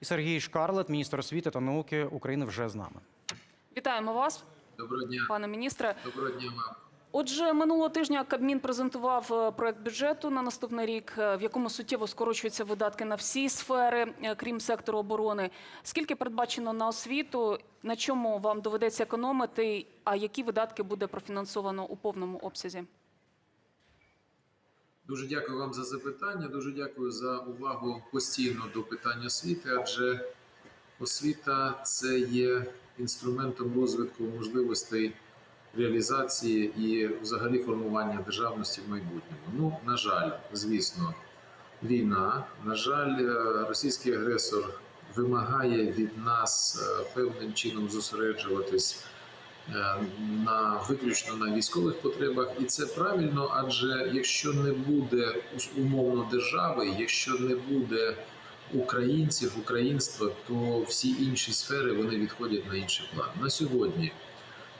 І Сергій Шкарлет, міністр освіти та науки України, вже з нами. Вітаємо вас, Доброго дня. пане міністре. Доброго дня вам. Отже, минулого тижня Кабмін презентував е, проект бюджету на наступний рік, е, в якому суттєво скорочуються видатки на всі сфери, е, крім сектору оборони. Скільки передбачено на освіту? На чому вам доведеться економити? А які видатки буде профінансовано у повному обсязі? Дуже дякую вам за запитання. Дуже дякую за увагу постійно до питання освіти, адже освіта це є інструментом розвитку можливостей реалізації і взагалі формування державності в майбутньому. Ну, на жаль, звісно, війна. На жаль, е, російський агресор вимагає від нас е, певним чином зосереджуватись на виключно на військових потребах, і це правильно. Адже якщо не буде умовно держави, якщо не буде українців, українства, то всі інші сфери вони відходять на інший план. На сьогодні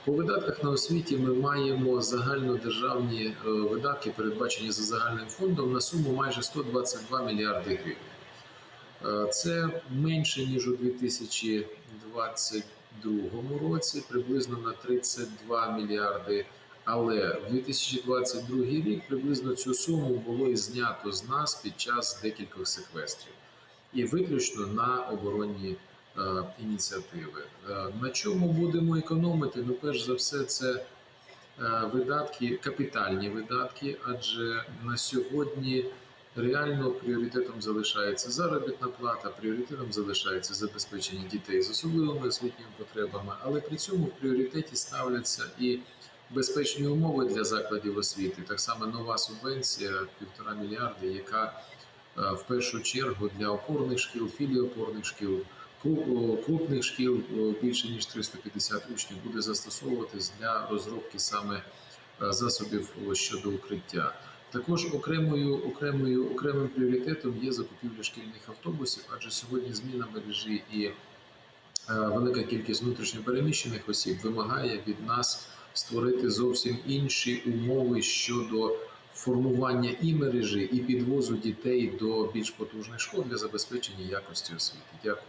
по видатках на освіті ми маємо загальнодержавні е, видатки, передбачені за загальним фондом, на суму майже 122 мільярди гривень. Е, Це менше ніж у 2022 році, приблизно на 32 мільярди. Але в 2022 рік приблизно цю суму було і знято з нас під час декількох секвестрів, і виключно на оборонні е, ініціативи. Е, на чому будемо економити? Ну, перш за все, це е, видатки, капітальні видатки, адже на сьогодні реально пріоритетом залишається заробітна плата, пріоритетом залишається забезпечення дітей з особливими освітніми потребами, але при цьому в пріоритеті ставляться і безпечні умови для закладів освіти. Так само нова субвенція півтора мільярди, яка е, в першу чергу для опорних шкіл, філіопорних шкіл. кру- Крупних шкіл більше ніж 350 учнів буде застосовуватись для розробки саме е, засобів щодо укриття. Також окремою окремою окремим пріоритетом є закупівля шкільних автобусів, адже сьогодні зміна мережі і е, велика кількість внутрішньопереміщених осіб вимагає від нас створити зовсім інші умови щодо формування і мережі, і підвозу дітей до більш потужних школ для забезпечення якості освіти. Дякую.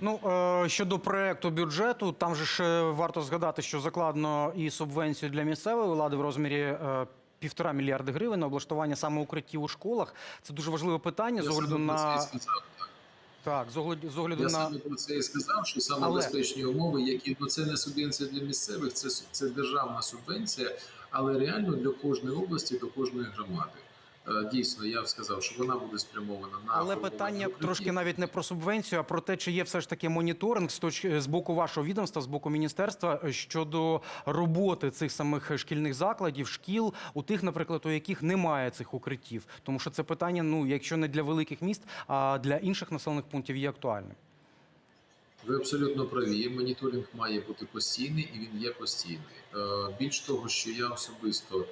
Ну е, щодо проекту бюджету, там же ж е, варто згадати, що закладено і субвенцію для місцевої влади в розмірі. Півтора мільярди гривень на облаштування саме укриттів у школах. Це дуже важливе питання з огляду на так, з огляду з огляду Я на саме про це і сказав, що саме Але- безпечні умови, які ну це не субвенція для місцевих, це це державна субвенція, але реально для кожної області, до кожної громади. Е, Дійсно, я б сказав, що вона буде спрямована на але питання укриттів. трошки навіть не про субвенцію, а про те, чи є все ж таки моніторинг з точки з боку вашого відомства, з боку міністерства е, щодо роботи цих самих шкільних закладів, шкіл, у тих, наприклад, у яких немає цих укриттів, тому що це питання, ну якщо не для великих міст, а для інших населених пунктів є актуальним. Ви абсолютно праві. Моніторинг має бути постійний і він є постійний. Е, Більш того, що я особисто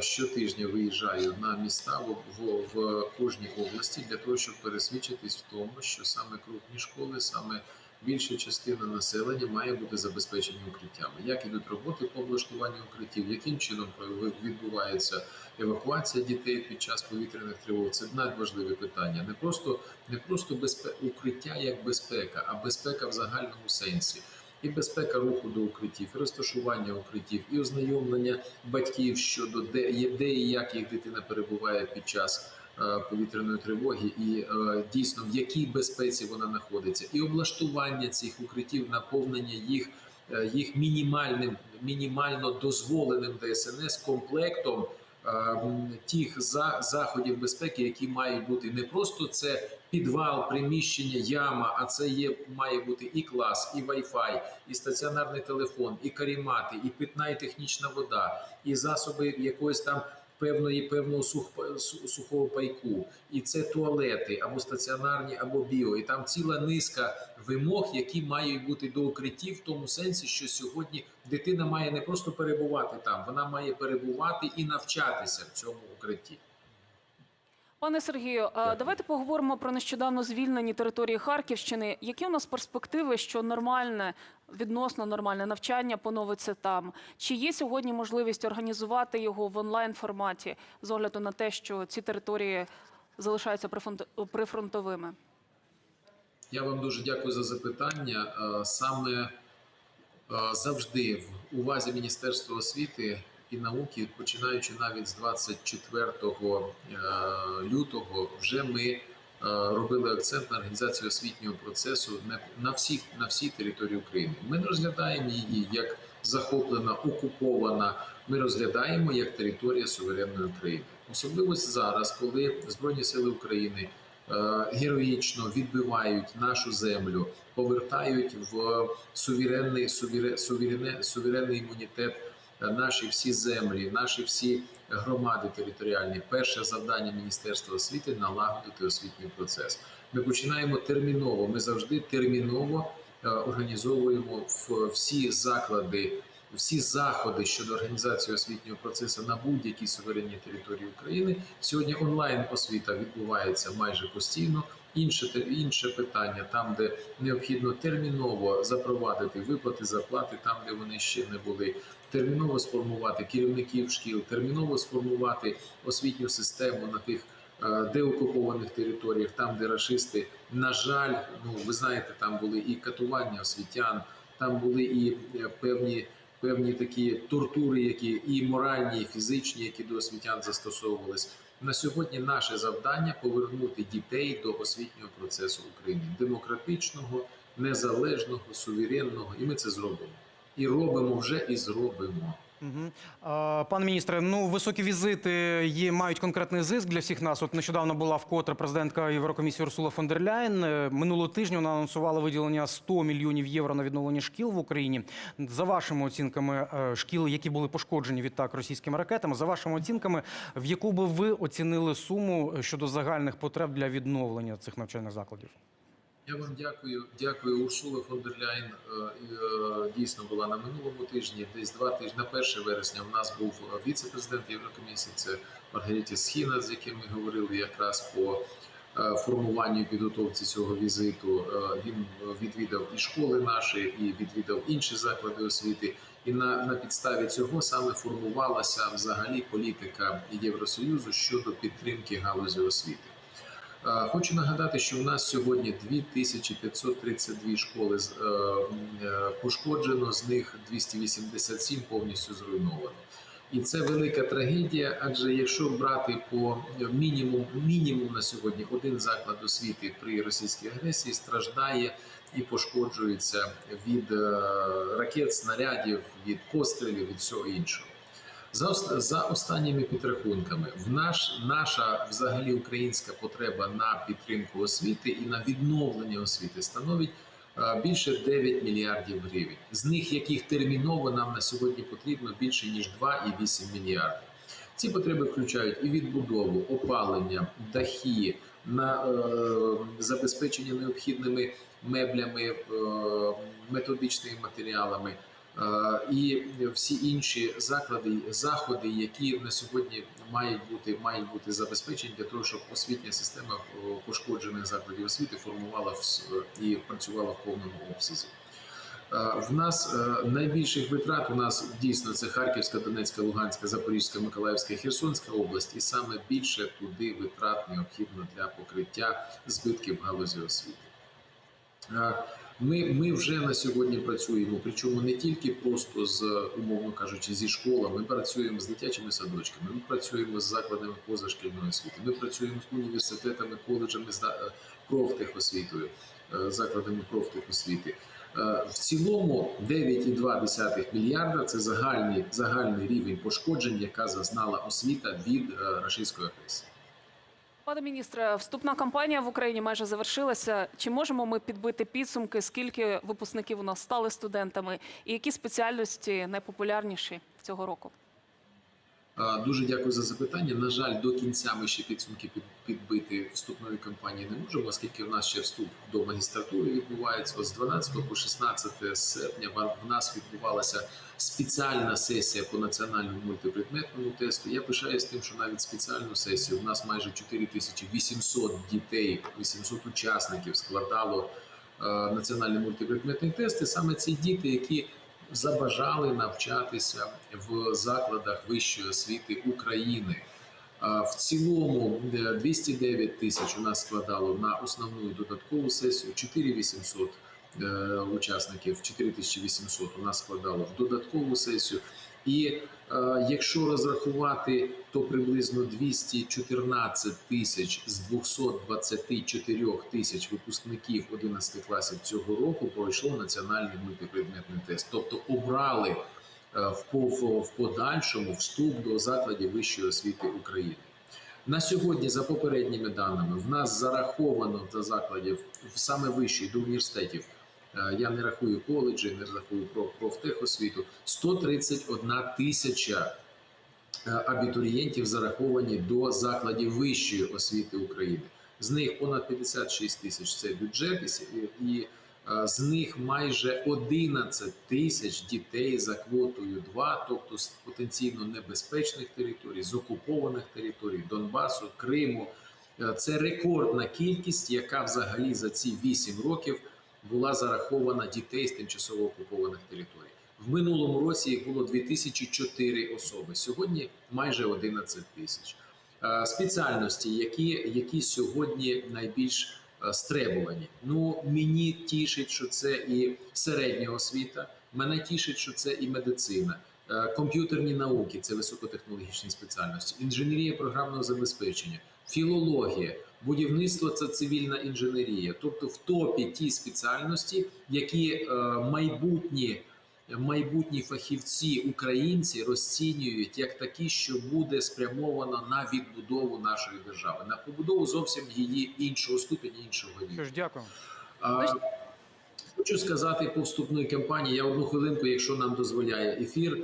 щотижня виїжджаю на міста в, в, в кожній області для того, щоб пересвідчитись в тому, що саме крупні школи, саме більша частина населення має бути забезпечені укриттями. Як ідуть роботи по облаштуванню укриттів, яким чином відбувається евакуація дітей під час повітряних тривог? Це надважливе питання. Не просто не просто безпе... укриття як безпека, а безпека в загальному сенсі. І безпека руху до укриттів, і розташування укриттів, і ознайомлення батьків щодо де, де і як їх дитина перебуває під час е, повітряної тривоги, і е, дійсно в якій безпеці вона знаходиться, і облаштування цих укриттів, наповнення їх, е, їх мінімальним, мінімально дозволеним ДСНС комплектом е, тих заходів безпеки, які мають бути. Не просто це підвал, приміщення, яма, а це є має бути і клас, і Wi-Fi, і стаціонарний телефон, і карімати, і питна і технічна вода, і засоби якоїсь там. Певної певного сух, сухого пайку, і це туалети або стаціонарні, або біо, і там ціла низка вимог, які мають бути до укриттів, в тому сенсі, що сьогодні дитина має не просто перебувати там, вона має перебувати і навчатися в цьому укритті. Пане Сергію, а давайте поговоримо про нещодавно звільнені території Харківщини. Які у нас перспективи, що нормальне, відносно нормальне навчання поновиться там? Чи є сьогодні можливість організувати його в онлайн форматі з огляду на те, що ці території залишаються прифронт- прифронтовими? Я вам дуже дякую за запитання. Е, Саме е, завжди в увазі Міністерства освіти і науки, починаючи навіть з 24 е, лютого, вже ми е, робили акцент на організацію освітнього процесу на- на на всій території України. Ми не розглядаємо її як захоплена, окупована. Ми розглядаємо як територія суверенної України. Особливо зараз, коли Збройні Сили України е, героїчно відбивають нашу землю, повертають в суверенний сувере- суверене- суверенний імунітет наші всі землі, наші всі громади територіальні. Перше завдання Міністерства освіти налагодити освітній процес. Ми починаємо терміново. Ми завжди терміново е, організовуємо всі заклади. Всі заходи щодо організації освітнього процесу на будь-якій суверенній території України сьогодні онлайн освіта відбувається майже постійно. Інше інше питання, там де необхідно терміново запровадити виплати зарплати, там де вони ще не були, терміново сформувати керівників шкіл, терміново сформувати освітню систему на тих е, деокупованих територіях, там де рашисти, на жаль, ну ви знаєте, там були і катування освітян, там були і е, певні. Певні такі тортури, які і моральні, і фізичні, які до освітян застосовувались. На сьогодні наше завдання повернути дітей до освітнього процесу України демократичного, незалежного, суверенного, і ми це зробимо. І робимо вже, і зробимо. Угу. Пане міністре, ну високі візити є, мають конкретний зиск для всіх нас. От нещодавно була вкотре президентка Єврокомісії Урсула фон дер Ляєн. Е, Минулого тижня вона анонсувала виділення 100 мільйонів євро на відновлення шкіл в Україні. За вашими оцінками, е, шкіл, які були пошкоджені відтак російськими ракетами, за вашими оцінками, в яку би ви оцінили суму щодо загальних потреб для відновлення цих навчальних закладів? Я вам дякую. Дякую. Урсула фон дер Ляйн е, е, дійсно була на минулому тижні. Десь два тижні на 1 вересня. У нас був е, віце-президент Єврокомісії. Це Маргариті Схіна, з яким ми говорили якраз по формуванню і підготовці цього візиту. Він відвідав і школи наші, і відвідав інші заклади освіти. І на, на підставі цього саме формувалася взагалі політика Євросоюзу щодо підтримки галузі освіти. Е, Хочу нагадати, що в нас сьогодні 2532 школи е, е, пошкоджено, з них 287 повністю зруйновано. І це велика трагедія, адже якщо брати по мінімум, мінімум на сьогодні один заклад освіти при російській агресії страждає і пошкоджується від ракет, снарядів, від пострілів, від всього іншого. За, за останніми підрахунками, в наш наша взагалі українська потреба на підтримку освіти і на відновлення освіти становить е, більше 9 мільярдів гривень, з них яких терміново нам на сьогодні потрібно більше ніж 2,8 мільярдів. Ці потреби включають і відбудову, опалення, дахи, на е, забезпечення необхідними меблями, е, методичними матеріалами. Е, і всі інші заклади, заходи, які на сьогодні мають бути мають бути забезпечені для того, щоб освітня система е, пошкоджених закладів освіти формувала і працювала в повному обсязі. Е, В нас найбільших витрат у нас дійсно це Харківська, Донецька, Луганська, Запорізька, Миколаївська, Херсонська область, і саме більше туди витрат необхідно для покриття збитків галузі освіти. Е, Ми, ми вже на сьогодні працюємо, причому не тільки просто з умовно кажучи, зі школами. Ми працюємо з дитячими садочками, ми працюємо з закладами позашкільної освіти. Ми працюємо з університетами, коледжами з профтехосвітою, е, закладами профтехосвіти. Е, В цілому 9,2 мільярда це загальний, загальний рівень пошкоджень, яка зазнала освіта від е, рашистської агресії. Пане міністре, вступна кампанія в Україні майже завершилася. Чи можемо ми підбити підсумки, скільки випускників у нас стали студентами, і які спеціальності найпопулярніші цього року? Е, Дуже дякую за запитання. На жаль, до кінця ми ще підсумки під- підбити вступної кампанії не можемо, оскільки в нас ще вступ до магістратури відбувається. З 12 по 16 серпня в нас відбувалася спеціальна сесія по національному мультипредметному тесту. Я пишаюсь тим, що навіть спеціальну сесію в нас майже 4800 дітей, 800 учасників складало е, національний мультипредметний тест. І саме ці діти, які забажали навчатися в закладах вищої освіти України. В цілому е, 209 тисяч у нас складало на основну додаткову сесію, 4800 е, учасників, 4800 у нас складало в додаткову сесію. І е, якщо розрахувати, то приблизно 214 тисяч з 224 тисяч випускників 11 класів цього року пройшло національний мультипредметний тест, тобто обрали е, в, подальшому вступ до закладів вищої освіти України. На сьогодні, за попередніми даними, в нас зараховано до закладів саме вищих до університетів. Е, Я не рахую коледжі, не рахую про профтехосвіту. 131 тисяча е, абітурієнтів зараховані до закладів вищої освіти України. З них понад 56 тисяч це бюджет, і і е, з них майже 11 тисяч дітей за квотою 2, тобто з потенційно небезпечних територій, з окупованих територій Донбасу, Криму. Це рекордна кількість, яка взагалі за ці 8 років була зарахована дітей з тимчасово окупованих територій. В минулому році їх було 2004 особи. Сьогодні майже 11 тисяч. Е, Спеціальності, які, які сьогодні найбільш е, стребувані. Ну мені тішить, що це і середня освіта. Мене тішить, що це і медицина. Е, Комп'ютерні науки це високотехнологічні спеціальності, інженерія програмного забезпечення, філологія, будівництво це цивільна інженерія. Тобто в топі ті спеціальності, які е, майбутні майбутні фахівці українці розцінюють як такі, що буде спрямовано на відбудову нашої держави, на побудову зовсім її іншого ступеня, іншого рівня. Дякую. А, Хочу сказати по вступної кампанії. Я одну хвилинку, якщо нам дозволяє ефір.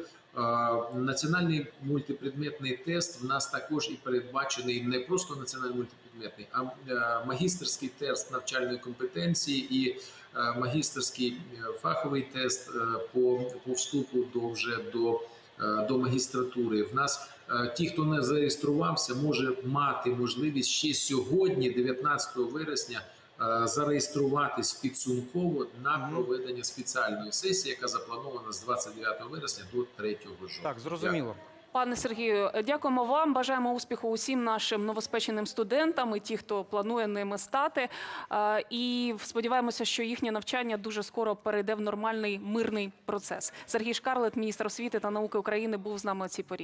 Національний мультипредметний тест в нас також і передбачений не просто національний мультипредметний, а е, магістерський тест навчальної компетенції і е, магістерський е, фаховий тест по, по вступу до вже до, до магістратури. В нас ті, хто не зареєструвався, може мати можливість ще сьогодні, 19 вересня, зареєструватись підсумково на проведення спеціальної сесії, яка запланована з 29 вересня до 3 жовтня. Так, зрозуміло. Пане Сергію, дякуємо вам. Бажаємо успіху усім нашим новоспеченим студентам і ті, хто планує ними стати. Е, І сподіваємося, що їхнє навчання дуже скоро перейде в нормальний мирний процес. Сергій Шкарлет, міністр освіти та науки України, був з нами у цій порі.